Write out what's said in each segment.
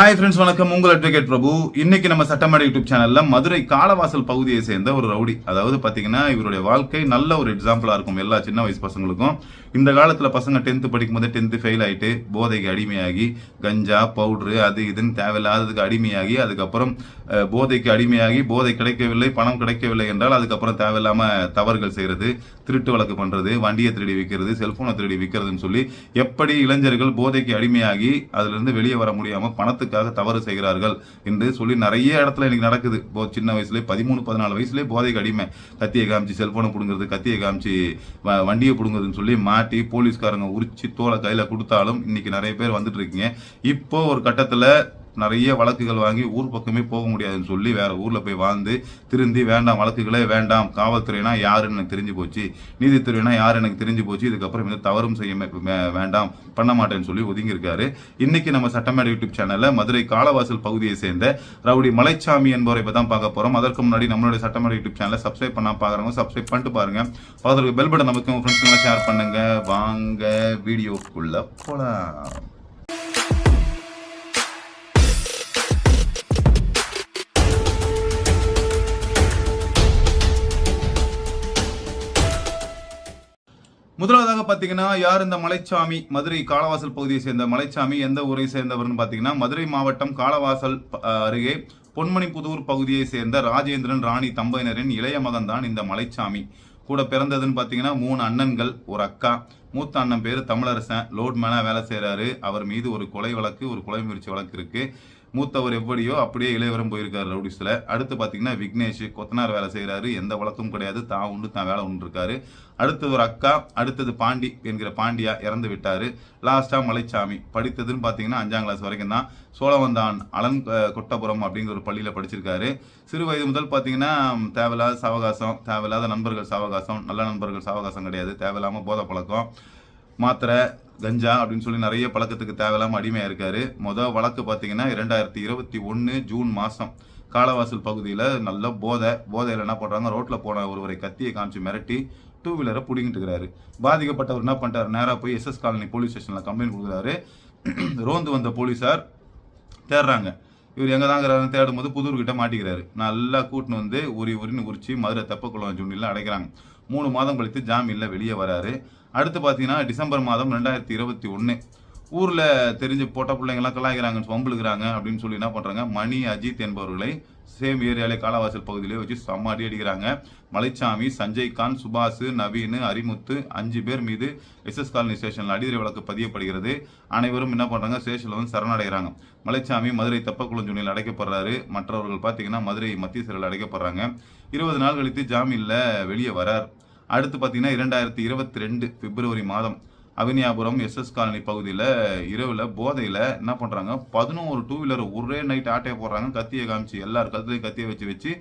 Hi friends வணக்கம். உங்கள் advocate பிரபு. இன்னைக்கு நம்ம சட்டமேடை யூடியூப் சேனல்ல மதுரை காலவாசல் பகுதியை சேர்ந்த ஒரு ரவுடி. அதாவது பாத்தீங்கன்னா இவருடைய வாழ்க்கை நல்ல ஒரு எக்ஸாம்பிளா இருக்கும் எல்லா சின்ன வயசு பசங்களுக்கும். இந்த காலத்துல பசங்க டென்த் படிக்கும் போது டென்த் ஃபெயில் ஆயிட்டு போதைக்கு அடிமையாகி கஞ்சா பவுட்ரு அது இதுன்னு தேவையில்லாததுக்கு அடிமையாகி அதுக்கப்புறம் போதைக்கு அடிமையாகி போதை கிடைக்கவில்லை பணம் கிடைக்கவில்லை என்றால் அதுக்கப்புறம் தேவையில்லாம தவறுகள் செய்யறது திருட்டு வழக்கு பண்றது வண்டியை திருடி விற்கிறது செல்போனை திருடி விற்கிறதுன்னு சொல்லி எப்படி இளைஞர்கள் போதைக்கு அடிமையாகி அதுல இருந்து வெளியே வர முடியாம பணத்துக்காக தவறு செய்கிறார்கள் என்று சொல்லி நிறைய இடத்துல இன்னைக்கு நடக்குது. இப்போ சின்ன வயசுல பதிமூணு பதினாலு வயசுலேயே போதைக்கு அடிமை. கத்தியை காமிச்சு செல்போனை பிடுங்குறது கத்தியை காமிச்சு வண்டியை பிடுங்குறதுன்னு சொல்லி மாட்டி போலீஸ்காரங்க உரிச்சு தோலை கையில் கொடுத்தாலும் இன்னைக்கு நிறைய பேர் வந்துட்டு இருக்கீங்க. இப்போ ஒரு கட்டத்தில் நிறைய வழக்குகள் வாங்கி ஊர் பக்கமே போக முடியாதுன்னு சொல்லி வேற ஊர்ல போய் வாழ்ந்து திருந்தி வேண்டாம் வழக்குகளே வேண்டாம் காவல்துறைனா யாருன்னு எனக்கு தெரிஞ்சு போச்சு நீதித்துறைனா யார் எனக்கு தெரிஞ்சு போச்சு இதுக்கப்புறம் இந்த தவறும் செய்ய வேண்டாம் பண்ண மாட்டேன்னு சொல்லி ஒதுங்கியிருக்காரு. இன்னைக்கு நம்ம சட்டமேடை யூடியூப் சேனல்ல மதுரை காலவாசல் பகுதியை சேர்ந்த ரவுடி மலைச்சாமி என்பவரை இப்போ தான் பார்க்க போறோம். அதற்கு முன்னாடி நம்மளுடைய சட்டமேடை யூடியூப் சேனலை சப்ஸ்கிரைப் பண்ணா பாக்குறவங்க சப்ஸ்கிரைப் பண்ணிட்டு பாருங்க. பக்கத்துல பெல் பட்டன் நமக்கு உங்க ஃப்ரெண்ட்ஸுங்களை ஷேர் பண்ணுங்க. வாங்க வீடியோக்குள்ள போலாம். முதலாவதாக பார்த்தீங்கன்னா யார் இந்த மலைச்சாமி? மதுரை காலவாசல் பகுதியை சேர்ந்த மலைச்சாமி எந்த ஊரை சேர்ந்தவர்னு பார்த்தீங்கன்னா மதுரை மாவட்டம் காலவாசல் ப- அஹ் அருகே பொன்மணிப்புதூர் பகுதியை சேர்ந்த ராஜேந்திரன் ராணி தம்பையினரின் இளைய மகன் தான் இந்த மலைச்சாமி. கூட பிறந்ததுன்னு பார்த்தீங்கன்னா மூணு அண்ணன்கள் ஒரு அக்கா. மூத்த அண்ணன் பேர் தமிழரசன். லோட்மேனாக வேலை செய்கிறாரு அவர் மீது ஒரு கொலை வழக்கு ஒரு கொலை முயற்சி வழக்கு இருக்குது மூத்தவர் எப்படியோ அப்படியே இளையவரம் போயிருக்காரு ரவுடிஸ்ல அடுத்து பாத்தீங்கன்னா விக்னேஷ் கொத்தனார் வேலை செய்கிறாரு எந்த வழக்கும் கிடையாது. தான் உண்டு தான் வேலை உண்டு இருக்காரு அடுத்தது ஒரு அக்கா அடுத்தது பாண்டி என்கிற பாண்டியா இறந்து விட்டாரு. லாஸ்டா மலைச்சாமி. படித்ததுன்னு பாத்தீங்கன்னா அஞ்சாம் கிளாஸ் வரைக்கும் தான். சோழவந்தான் அலன் கொட்டபுரம் அப்படிங்கிற ஒரு பள்ளியில படிச்சிருக்காரு. சிறு வயது முதல் பாத்தீங்கன்னா தேவையில்லாத சாவகாசம் தேவையில்லாத நண்பர்கள் சாவகாசம் நல்ல நண்பர்கள் சாவகாசம் கிடையாது. தேவையில்லாம போதை பழக்கம். மாத்திரை கஞ்சா அப்படின்னு சொல்லி நிறைய பழக்கத்துக்கு தேவையில்லாமல் அடிமையாக இருக்காரு. மொதல் வழக்கு பார்த்தீங்கன்னா இரண்டாயிரத்தி இருபத்தி ஒன்று ஜூன் மாதம் காலவாசல் பகுதியில் நல்ல போதை போதையில் என்ன பண்ணுறாங்க ரோட்டில் போன ஒருவரை கத்தியை காமிச்சு மிரட்டி டூ வீலரை பிடிங்கிட்டு இருக்கிறாரு. பாதிக்கப்பட்டவர் என்ன பண்ணிட்டார்? நேராக போய் எஸ்எஸ் காலனி போலீஸ் ஸ்டேஷனில் கம்ப்ளைண்ட் கொடுக்குறாரு. ரோந்து வந்த போலீஸார் தேடுறாங்க. இவர் எங்க தாங்கிறாருன்னு தேடும் போது புதூர்கிட்ட மாட்டிக்கிறாரு. நல்லா கூட்டின்னு வந்து உரி உரின்னு உரிச்சு மதுரை தெப்பக்குளம் ஜூனியில் அடைக்கிறாங்க. மூணு மாதம் கழித்து ஜாமீனில் வெளியே வராரு. அடுத்து பார்த்தீங்கன்னா டிசம்பர் மாதம் ரெண்டாயிரத்தி இருபத்தி ஒன்று ஊரில் தெரிஞ்சு போட்ட பிள்ளைங்களாம் கலாய்க்கிறாங்க வம்புழுக்கிறாங்க அப்படின்னு சொல்லி என்ன பண்ணுறாங்க மணி அஜித் என்பவர்களை சேம் ஏரியாலே காலவாசல் பகுதியிலே வச்சு செம்ம அடி அடிக்கிறாங்க. மலைச்சாமி சஞ்சய் கான் சுபாஷ் நவீன் அரிமுத்து அஞ்சு பேர் மீது எஸ்எஸ் காலனி ஸ்டேஷனில் அடிதடி வழக்கு பதியப்படுகிறது. அனைவரும் என்ன பண்ணுறாங்க ஸ்டேஷனில் வந்து சரணடைகிறாங்க. மலைச்சாமி மதுரை தப்பக்குளஞ்சுனியில் அடைக்கப்படுறாரு. மற்றவர்கள் பார்த்தீங்கன்னா மதுரை மத்திய சிறையில் அடைக்கப்படுறாங்க. இருபது நாள் கழித்து ஜாமீனில் வெளியே வரார். அடுத்து பார்த்தீங்கன்னா இரண்டாயிரத்தி இருபத்தி ரெண்டு பிப்ரவரி மாதம் அவினியாபுரம் எஸ்எஸ் காலனி பகுதியில் இரவில் போதையில் என்ன பண்ணுறாங்க பதினோரு டூ வீலர் ஒரே நைட் ஆட்டையை போடுறாங்க. கத்தியை காமிச்சு எல்லார் கழுத்துலையும் கத்தியை வச்சு வச்சு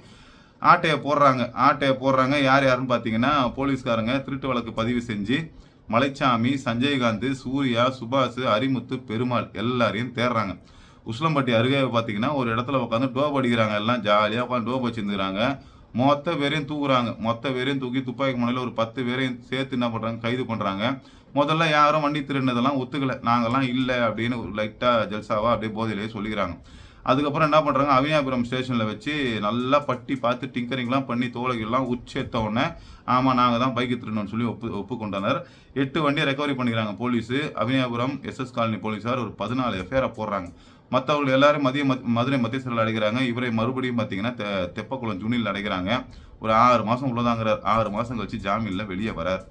ஆட்டையை போடுறாங்க. ஆட்டையை போடுறாங்க. யார் யாருன்னு பார்த்தீங்கன்னா போலீஸ்காரங்க திருட்டு வழக்கு பதிவு செஞ்சு மலைச்சாமி சஞ்சயகாந்த் சூர்யா சுபாஷ் அரிமுத்து பெருமாள் எல்லாரையும் தேடுறாங்க. உஸ்லம்பட்டி அருகே பார்த்தீங்கன்னா ஒரு இடத்துல உட்காந்து டோப் அடிக்கிறாங்க. எல்லாம் ஜாலியாக உட்காந்து டோப் வச்சுருந்துக்கிறாங்க. மொத்த பேரையும் தூக்குறாங்க. மொத்த பேரையும் தூக்கி துப்பாக்கி முனையில் ஒரு பத்து பேரையும் சேர்த்து என்ன பண்ணுறாங்க கைது பண்ணுறாங்க முதல்ல யாரும் வண்டி திருடினதெல்லாம் ஒத்துக்கல. நாங்கெல்லாம் இல்லை அப்படின்னு லைட்டாக ஜல்சாவா அப்படியே போதையிலேயே சொல்லிக்கிறாங்க. அதுக்கப்புறம் என்ன பண்ணுறாங்க அவினாபுரம் ஸ்டேஷனில் வச்சு நல்லா பட்டி பார்த்து டிங்கரிங்லாம் பண்ணி தோலைகள்லாம் உச்சேத்த உடனே ஆமாம் நாங்கள் தான் பைக்கு திருடணும்னு சொல்லி ஒப்பு ஒப்புக்கொண்டனர். எட்டு வண்டியை ரெக்கவரி பண்ணிக்கிறாங்க போலீஸு. அவினாபுரம் எஸ்எஸ் காலனி போலீஸார் ஒரு பதினாலு எஃப்ஐஆரை போடுறாங்க. மற்றவர்கள் எல்லாரும் மதிய மதுரை மத்திய சிறையில் அடைக்கிறாங்க இவரை மறுபடியும் பார்த்தீங்கன்னா தெ- தெப்பக்குளம் ஜூனியில் அடைக்கிறாங்க ஒரு ஆறு மாதம் உள்ளதாங்கிறார். ஆறு மாதம் கழிச்சு ஜாமீனில் வெளியே வரார்.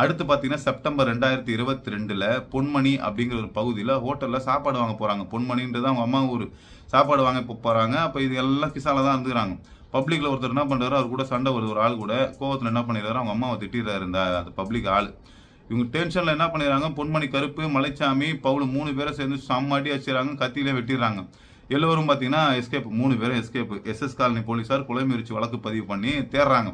அடுத்து பார்த்தீங்கன்னா செப்டம்பர் ரெண்டாயிரத்தி இருபத்தி ரெண்டில் பொன்மணி அப்படிங்கிற ஒரு பகுதியில் ஹோட்டலில் சாப்பாடு வாங்க போகிறாங்க பொன்மணின்றது அவங்க அம்மா ஊர். சாப்பாடு வாங்க இப்போ போகிறாங்க அப்போ இது எல்லாம் கிசால தான் இருந்துக்கிறாங்க. பப்ளிக்கில் ஒருத்தர் என்ன பண்ணுறாரு அவர் கூட சண்டை வருது. ஒரு ஆள் கூட கோவத்தில் என்ன பண்ணிடுறாரு அவங்க அம்மாவை திட்டிடுறாரு இந்த அந்த பப்ளிக் ஆள். இவங்க டென்ஷனில் என்ன பண்ணிடுறாங்க பொன்மணி கருப்பு மலைச்சாமி பவுல் மூணு பேரை சேர்ந்து சம்மாட்டி வச்சுறாங்க கத்தியிலே வெட்டிடுறாங்க. எல்லோரும் பார்த்தீங்கன்னா எஸ்கேப் மூணு பேரும் எஸ்கேப் எஸ்எஸ் காலனி போலீஸார் கொலை முயற்சி வழக்கு பதிவு பண்ணி தேடுறாங்க.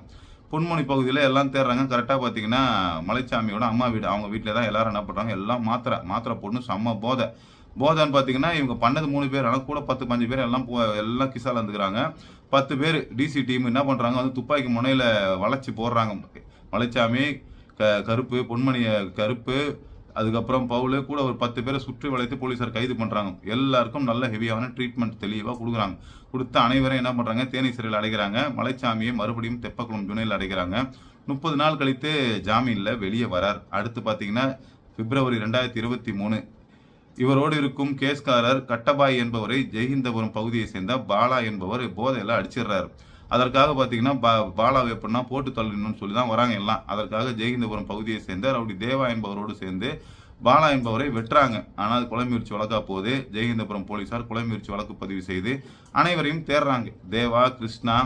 பொன்மணி பகுதியில் எல்லாம் தேடுறாங்க. கரெக்டாக பார்த்தீங்கன்னா மலைச்சாமியோட அம்மா வீடு. அவங்க வீட்டில் தான் எல்லாரும் என்ன பண்ணுறாங்க எல்லாம் மாத்திரை மாத்திரை பொண்ணு செம்ம போதை. போதைன்னு பார்த்தீங்கன்னா இவங்க பண்ணது மூணு பேர் ஆனால் கூட பத்து பஞ்சு பேர் எல்லாம் போ எல்லாம் கிசால் இருந்துக்கிறாங்க. பத்து பேர் டிசி டீம் என்ன பண்ணுறாங்க வந்து துப்பாக்கி முனையில் வளைச்சி போடுறாங்க. மலைச்சாமி க கருப்பு பொன்மணிய கருப்பு அதுக்கப்புறம் பவுலு கூட ஒரு பத்து பேரை சுற்றி வளைத்து போலீசார் கைது பண்ணுறாங்க எல்லாருக்கும் நல்ல ஹெவியான ட்ரீட்மெண்ட் தெளிவாக கொடுக்குறாங்க. கொடுத்த அனைவரும் என்ன பண்ணுறாங்க தேனி சிறையில் அடைகிறாங்க. மலைச்சாமியை மறுபடியும் தெப்பக்குளம் ஜுனையில் அடைகிறாங்க. முப்பது நாள் கழித்து ஜாமீனில் வெளியே வரார். அடுத்து பார்த்தீங்கன்னா பிப்ரவரி ரெண்டாயிரத்தி இருபத்தி மூணு. இவரோடு இருக்கும் கேஸ்காரர் கட்டபாய் என்பவரை ஜெயஹிந்தபுரம் பகுதியை சேர்ந்த பாலா என்பவர் போதையில் அடிச்சிடுறாரு. அதற்காக பார்த்தீங்கன்னா பா பாலாவை எப்படின்னா போட்டு தள்ளணும்னு சொல்லி தான் வராங்க எல்லாம். அதற்காக ஜெயஹிந்தபுரம் பகுதியை சேர்ந்த ரவுடி தேவா என்பவரோடு சேர்ந்து பாலா என்பவரை வெட்டுறாங்க. ஆனால் கொலை முயற்சி வழக்கா போது ஜெயகிந்தபுரம் போலீசார் கொலை முயற்சி வழக்கு பதிவு செய்து அனைவரையும் தேடுறாங்க. தேவா கிருஷ்ணா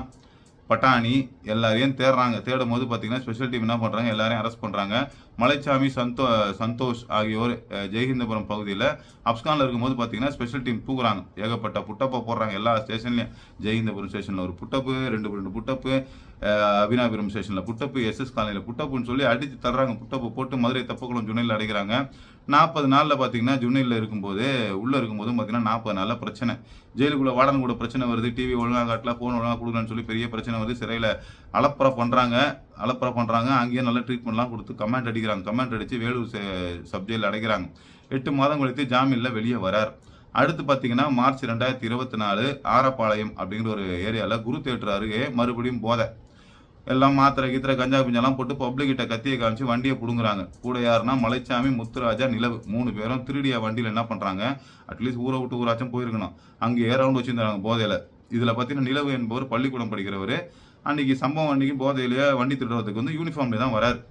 பட்டாணி எல்லாரையும் தேடுறாங்க. தேடும் போது பார்த்தீங்கன்னா ஸ்பெஷல் டீம் என்ன பண்ணுறாங்க எல்லாரையும் அரெஸ்ட் பண்ணுறாங்க மலைச்சாமி சந்தோ சந்தோஷ் ஆகியோர் ஜெய்ஹிந்தபுரம் பகுதியில் அப்ஸ்கானில் இருக்கும்போது பார்த்தீங்கன்னா ஸ்பெஷல் டீம் தூக்குறாங்க. ஏகப்பட்ட புட்டப்பை போடுறாங்க. எல்லா ஸ்டேஷன்லையும் ஜெய்ஹிந்தபுரம் ஸ்டேஷனில் ஒரு புட்டப்பு ரெண்டு ரெண்டு புட்டப்பு அபினாபுரம் ஸ்டேஷனில் புட்டப்பு எஸ்எஸ் காலனியில் புட்டப்புன்னு சொல்லி அடித்து தர்றாங்க. புட்டப்பு போட்டு மதுரை தப்பக்குளம் ஜுனையில் அடைக்கிறாங்க நாற்பது நாளில் பார்த்தீங்கன்னா ஜுனையில் இருக்கும்போது உள்ளே இருக்கும்போது பார்த்தீங்கன்னா நாற்பது நாளில் பிரச்சனை. ஜெயிலுக்குள்ள வாடன் கூட பிரச்சனை வருது. டிவி ஒழுங்கா காட்டல ஃபோன் ஒழுங்காக கொடுக்கலன்னு சொல்லி பெரிய பிரச்சனை வருது. சிறையில் அலப்பறை பண்ணுறாங்க அலப்பறை பண்ணுறாங்க அங்கேயே நல்லா ட்ரீட்மெண்ட்லாம் கொடுத்து கமெண்ட் அடிக்கிறாங்க. கமெண்ட் அடித்து வேலூர் சப்ஜெக்டில் அடைக்கிறாங்க எட்டு மாதம் கழித்து ஜாமீனில் வெளியே வரார். அடுத்து பார்த்தீங்கன்னா மார்ச் ரெண்டாயிரத்தி இருபத்தி நாலு ஆரப்பாளையம் அப்படிங்கிற ஒரு ஏரியாவில் குரு தேட்டர் அருகே மறுபடியும் போதை. எல்லாம் மாத்திரை கீத்திரை கஞ்சா பிஞ்செல்லாம் போட்டு பப்ளிக்கிட்ட கத்தியை காமிச்சு வண்டியை பிடுங்குறாங்க. கூட யாருன்னா மலைச்சாமி முத்துராஜா நிலவு மூணு பேரும் திருடிய வண்டியில் என்ன பண்ணுறாங்க அட்லீஸ்ட் ஊரை விட்டு ஊராச்சும் போயிருக்கணும். அங்கே ஏரவுண்ட் வச்சுருந்தாங்க போதையில். இதில் பார்த்தீங்கன்னா நிலவு என்பவர் பள்ளிக்கூடம் படிக்கிறவர். அன்னைக்கு சம்பவம் அன்னைக்கு போதையிலேயே வண்டி திருடுறதுக்கு வந்து யூனிஃபார்ம்ல தான் வராரு.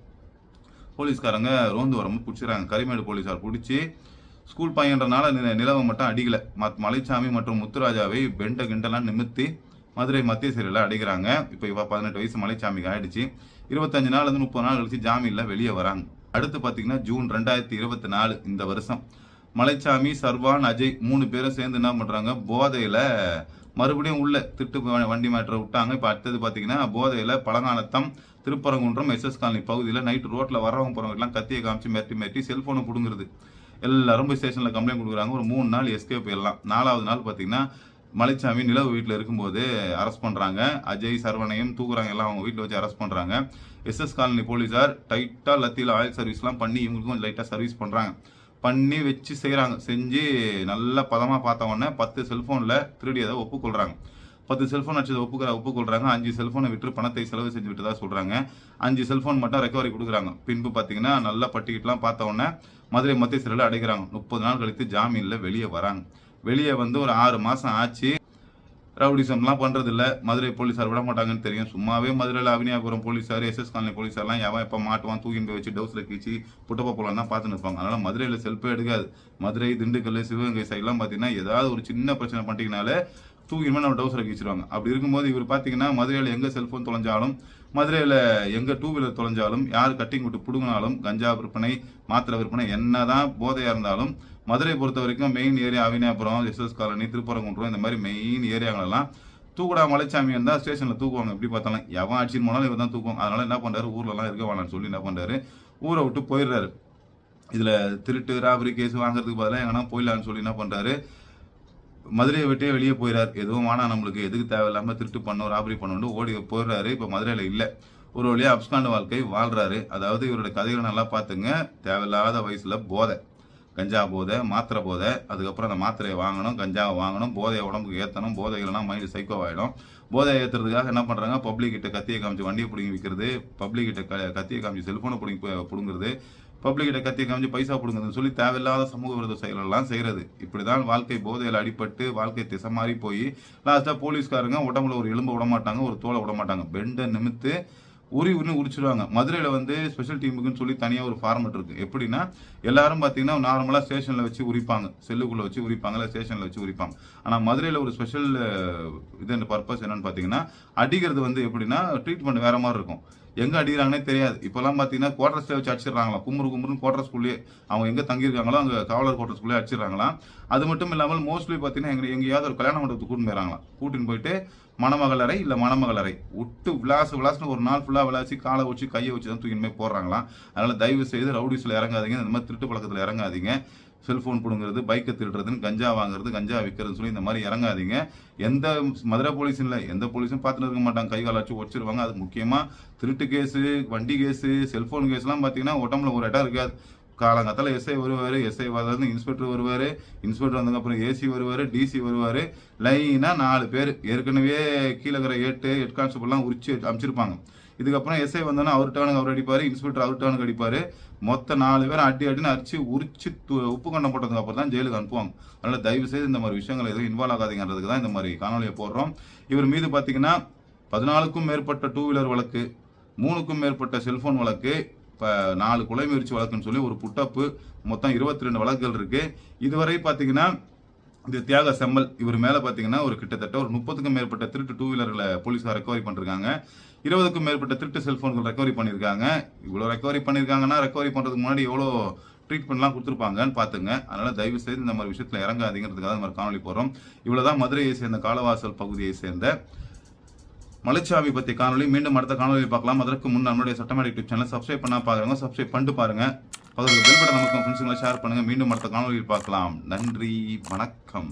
போலீஸ்காரங்க ரோந்து வரம்பு பிடிச்சிடறாங்க கரிமேடு போலீஸார் பிடிச்சி ஸ்கூல் பையன்றனால நி- நிலவை மட்டும் அடிக்கலை. மத் மலைச்சாமி மற்றும் முத்துராஜாவை பெண்டை கிண்டெல்லாம் நிமித்தி மதுரை மத்திய சிறையில் அடைகிறாங்க. இப்போ இவ பதினெட்டு வயசு மலைச்சாமிக்கு ஆயிடுச்சு. இருபத்தஞ்சு நாள்லேருந்து முப்பது நாள் கழிச்சு ஜாமீனில் வெளியே வராங்க. அடுத்து பார்த்தீங்கன்னா ஜூன் ரெண்டாயிரத்தி இருபத்தி நாலு இந்த வருஷம். மலைச்சாமி சர்வான் அஜய் மூணு பேரும் சேர்ந்து என்ன பண்ணுறாங்க போதையில் மறுபடியும் உள்ள திட்டு வண்டி மேட்டரை விட்டாங்க. இப்போ அடுத்தது பார்த்தீங்கன்னா போதையில் பழங்கானத்தம் திருப்பரங்குன்றம் எஸ்எஸ் காலனி பகுதியில் நைட்டு ரோட்டில் வரவங்க போகிறவங்கலாம் எல்லாம் கத்தியை காமிச்சு மிரட்டி மிரட்டி செல்ஃபோனை பிடுங்குறது. எல்லாரும் போய் ஸ்டேஷனில் கம்ப்ளைண்ட் கொடுக்குறாங்க. ஒரு மூணு நாள் எஸ்கேப் எல்லாம். நாலாவது நாள் பார்த்தீங்கன்னா மலைச்சாமி நிலவு வீட்டில் இருக்கும்போது அரெஸ்ட் பண்ணுறாங்க அஜய் சரவணையும் தூக்குறாங்க. எல்லாம் அவங்க வீட்டில் வச்சு அரெஸ்ட் பண்ணுறாங்க எஸ்எஸ் காலனி போலீஸார் டைட்டாக லத்தியில் ஆயில் சர்வீஸ்லாம் பண்ணி இவங்களுக்கும் லைட்டாக சர்வீஸ் பண்ணுறாங்க பண்ணி வச்சு செய்கிறாங்க செஞ்சு நல்ல பதமாக பார்த்த உடனே பத்து செல்ஃபோனில் திருடியதை ஒப்புக்கொள்கிறாங்க பத்து செல்ஃபோன் அடிச்சதை ஒப்புக்கிற ஒப்புக்கொள்கிறாங்க அஞ்சு செல்ஃபோனை விட்டு பணத்தை செலவு செஞ்சு விட்டதா சொல்கிறாங்க அஞ்சு செல்ஃபோன் மட்டும் ரெக்கவரி கொடுக்குறாங்க. பின்பு பார்த்தீங்கன்னா நல்ல பட்டிக்கிட்டலாம் பார்த்த உடனே மதுரை மத்திய சிறையில் அடைக்கிறாங்க. முப்பது நாள் கழித்து ஜாமீனில் வெளியே வராங்க. வெளியே வந்து ஒரு ஆறு மாதம் ஆச்சு. ரவுடிசம்லாம் பண்ணுறதில்ல மதுரை போலீஸார் விட மாட்டாங்கன்னு தெரியும். சும்மாவே மதுரையில் அவினியாபுரம் போலீஸார் எஸ்எஸ் காலனி போலீஸார்லாம் எவன் எப்போ மாட்டுவான் தூக்கின்னு போய் வச்சு டவுஸில் கீச்சு புட்டப்பா போலாம் தான் பார்த்துன்னு இருப்பாங்க. அதனால் மதுரையில் செல்ஃபே எடுக்காது. மதுரை திண்டுக்கல் சிவகங்கை சைட்லாம் பார்த்தீங்கன்னா ஏதாவது ஒரு சின்ன பிரச்சனை பண்ணிட்டீங்கனாலே தூக்கின்னு நம்ம டவுஸில் கீச்சிருவாங்க அப்படி இருக்கும்போது இவர் பார்த்தீங்கன்னா மதுரையில் எங்கே செல்ஃபோன் தொலைஞ்சாலும் மதுரையில் எங்கே டூ வீலர் தொலைஞ்சாலும் யார் கட்டிங் விட்டு பிடுங்கினாலும் கஞ்சா விற்பனை மாத்திரை விற்பனை என்னதான் போதையாக இருந்தாலும் மதுரை பொறுத்த வரைக்கும் main area Avinapuram SS colony Thiruparankundram இந்த மாதிரி மெயின் ஏரியாங்களெல்லாம் தூக்குடா மலைச்சாமி இருந்தால் ஸ்டேஷனில் தூக்குவாங்க. எப்படி பார்த்தாலும் எவன் அடிச்சுன்னு போனாலும் இவன் தான் தூக்குவாங்க. அதனால என்ன பண்ணுறாரு ஊர்லலாம் இருக்க வேணாம்னு சொல்லி என்ன பண்ணுறாரு ஊரை விட்டு போயிடுறாரு. இதில் திருட்டு ராபரி கேஸ் வாங்குறதுக்கு பதிலாக எங்கன்னா போயிடலான்னு சொல்லி என்ன பண்ணுறாரு மதுரையை விட்டே வெளியே போயிறார். எதுவும் ஆனால் நம்மளுக்கு. எதுக்கு தேவையில்லாமல் திருட்டு பண்ணோம் ராபரி பண்ணணும் ஓடி போயிடுறாரு இப்போ மதுரையில் இல்லை. ஒரு வழியாக அப்ஸ்காண்ட் வாழ்க்கை வாழ்றாரு. அதாவது இவரோட கதைகளை நல்லா பார்த்துங்க. தேவையில்லாத வயசில் போதை. கஞ்சா போதை மாத்திரை போதை. அதுக்கப்புறம் அந்த மாத்திரையை வாங்கணும் கஞ்சாவை வாங்கணும் போதையை உடம்புக்கு ஏற்றணும் போதைகள்லாம் மைண்டு சைக்கோ ஆகிடும் போதையை ஏற்றுறதுக்காக என்ன பண்ணுறாங்க பப்ளிக் கிட்ட கத்தியை காமிச்சு வண்டியை பிடிங்கி விற்கிறது பப்ளிக் கிட்ட க கத்தியை காமிச்சு செல்ஃபோனை பிடிங்கி பிடுங்குறது. பப்ளிக்கிட்ட கத்தி காமிச்சு பைசா கொடுங்கன்னு சொல்லி தேவையில்லாத சமூக விரோத செயலெல்லாம் செய்கிறது இப்படி தான் வாழ்க்கை போதையில் அடிபட்டு வாழ்க்கை திசை மாறி போய் லாஸ்ட்டாக போலீஸ்காரங்க உடம்புல ஒரு எலும்பு விட மாட்டாங்க ஒரு தோலை விட மாட்டாங்க பெண்டை நிமித்து உரி உரி உரிச்சிருவாங்க. மதுரையில் வந்து ஸ்பெஷல் டீமுக்குன்னு சொல்லி தனியாக ஒரு ஃபார்மெட் இருக்குது எப்படின்னா எல்லாரும் பார்த்தீங்கன்னா நார்மலாக ஸ்டேஷனில் வச்சு உரிப்பாங்க. செல்லுக்குள்ளே வச்சு உரிப்பாங்க இல்லை ஸ்டேஷனில் வச்சு உரிப்பாங்க. ஆனால் மதுரையில் ஒரு ஸ்பெஷல் இது பர்பஸ் என்னன்னு பார்த்தீங்கன்னா அடிக்கிறது வந்து எப்படின்னா ட்ரீட்மெண்ட் வேறு மாதிரி இருக்கும். எங்க அடிக்கிறாங்கன்னே தெரியாது. இப்போல்லாம் பார்த்தீங்கன்னா குவார்டர்ஸ்ல வச்சு அடிச்சிடுறாங்களாம். குமுறு குமுறுன்னு குவார்டர்ஸ்குள்ளேயே அவங்க எங்க தங்கியிருக்காங்களோ அங்கே காவலர் குவார்டர்ஸ்குள்ளேயே அடிச்சிடுறாங்களாம். அது மட்டும் இல்லாமல் மோஸ்ட்லி பார்த்தீங்கன்னா எங்க எங்கேயாவது ஒரு கல்யாண மண்டபத்துக்கு கூட்டின்னு போயிடறாங்களாம். கூட்டின்னு போயிட்டு மணமகள் அறை இல்லை மணமகள் அறை. விட்டு விளாசு விளாசுன்னு ஒரு நாள் ஃபுல்லாக விளாசி காலை வச்சு கையை வச்சு தான் தூக்கின்னு போய் போடுறாங்களாம். அதனால தயவு செய்து ரவுடிஸில் இறங்காதீங்க. இந்த மாதிரி திருட்டு பழக்கத்தில் இறங்காதீங்க. செல்போன் பிடுங்குறது பைக்கை திருடுறதுன்னு கஞ்சா வாங்குறது கஞ்சா விற்கிறதுன்னு சொல்லி இந்த மாதிரி இறங்காதீங்க. எந்த மதுரை போலீஸும் இல்லை எந்த போலீஸும் பார்த்துட்டு இருக்க மாட்டாங்க. கை கால் வச்சு உடச்சிருவாங்க அது முக்கியமாக திருட்டு கேஸு வண்டி கேஸு செல்போன் கேஸ்லாம் பார்த்தீங்கன்னா உடம்புல ஒரு இடம் இருக்காது. காலங்காத்தால எஸ்ஐ வருவார் எஸ்ஐ வந்து இன்ஸ்பெக்டர் வருவார் இன்ஸ்பெக்டர் வந்ததுக்கப்புறம் ஏசி வருவார் டிசி வருவார். லைனாக நாலு பேர். ஏற்கனவே கீழே இருக்கிற ஏட்டு ஹெட் கான்ஸ்டபிள்லாம் உரிச்சு அமைச்சிருப்பாங்க. இதுக்கப்புறம் எஸ்ஐ வந்தோன்னா அவர் டேனுக்கு அவர் அடிப்பார் இன்ஸ்பெக்டர் அவர் டேனுக்கு அடிப்பார். மொத்த நாலு பேர் அடி அடின்னு அரிச்சு உரிச்சு து- உப்பு கண்டம் போட்டதுக்கு அப்புறம் தான் ஜெயிலுக்கு அனுப்புவாங்க. அதனால் தயவு செய்து இந்த மாதிரி விஷயங்கள் எதுவும் இன்வால்வ் ஆகாதீங்கிறதுக்கு தான் இந்த மாதிரி காணொலியை போடுறோம். இவர் மீது பார்த்தீங்கன்னா பதினாலுக்கும் மேற்பட்ட டூ வீலர் வழக்கு மூணுக்கும் மேற்பட்ட செல்போன் வழக்கு இப்போ நாலு கொலை முயற்சி வழக்குன்னு சொல்லி ஒரு புட்டப்பு மொத்தம் இருபத்தி ரெண்டு வழக்குகள் இருக்குது இதுவரை பார்த்தீங்கன்னா இந்த தியாக செம்மல் இவர் மேலே பார்த்தீங்கன்னா ஒரு கிட்டத்தட்ட ஒரு முப்பதுக்கும் மேற்பட்ட திருட்டு டூ வீலர்களை போலீஸார் ரெக்கவரி பண்ணிருக்காங்க. இருபதுக்கும் மேற்பட்ட திருட்டு செல்போன்கள் ரெக்கவரி பண்ணியிருக்காங்க. இவ்வளோ ரெக்கவரி பண்ணியிருக்காங்கன்னா ரெக்கவரி பண்ணுறதுக்கு முன்னாடி எவ்வளோ ட்ரீட்மெண்ட்லாம் கொடுத்துருப்பாங்கன்னு பார்த்துங்க. அதனால் தயவு செய்து இந்த மாதிரி விஷயத்தில் இறங்காதீங்கிறதுக்காக இந்த மாதிரி காணொலி போகிறோம் இவ்வளோ தான் மதுரையை சேர்ந்த காலவாசல் பகுதியை சேர்ந்த மலைச்சாவி பத்தி காணொலி மீண்டும் அடுத்த காணொலி பார்க்கலாம். அதற்கு முன் நம்மளுடைய சட்டமேடி யூடியூப் சேனல் சப்ஸ்கிரைப் பண்ணால் பாருங்க. சப்ஸ்கிரைப் பண்ணிட்டு பாருங்கள் அதோட பெல் பட்டன் நமக்கு ஃப்ரெண்ட்ஸுங்களை ஷேர் பண்ணுங்கள் மீண்டும் அடுத்த காணொலியில் பார்க்கலாம். நன்றி. வணக்கம்.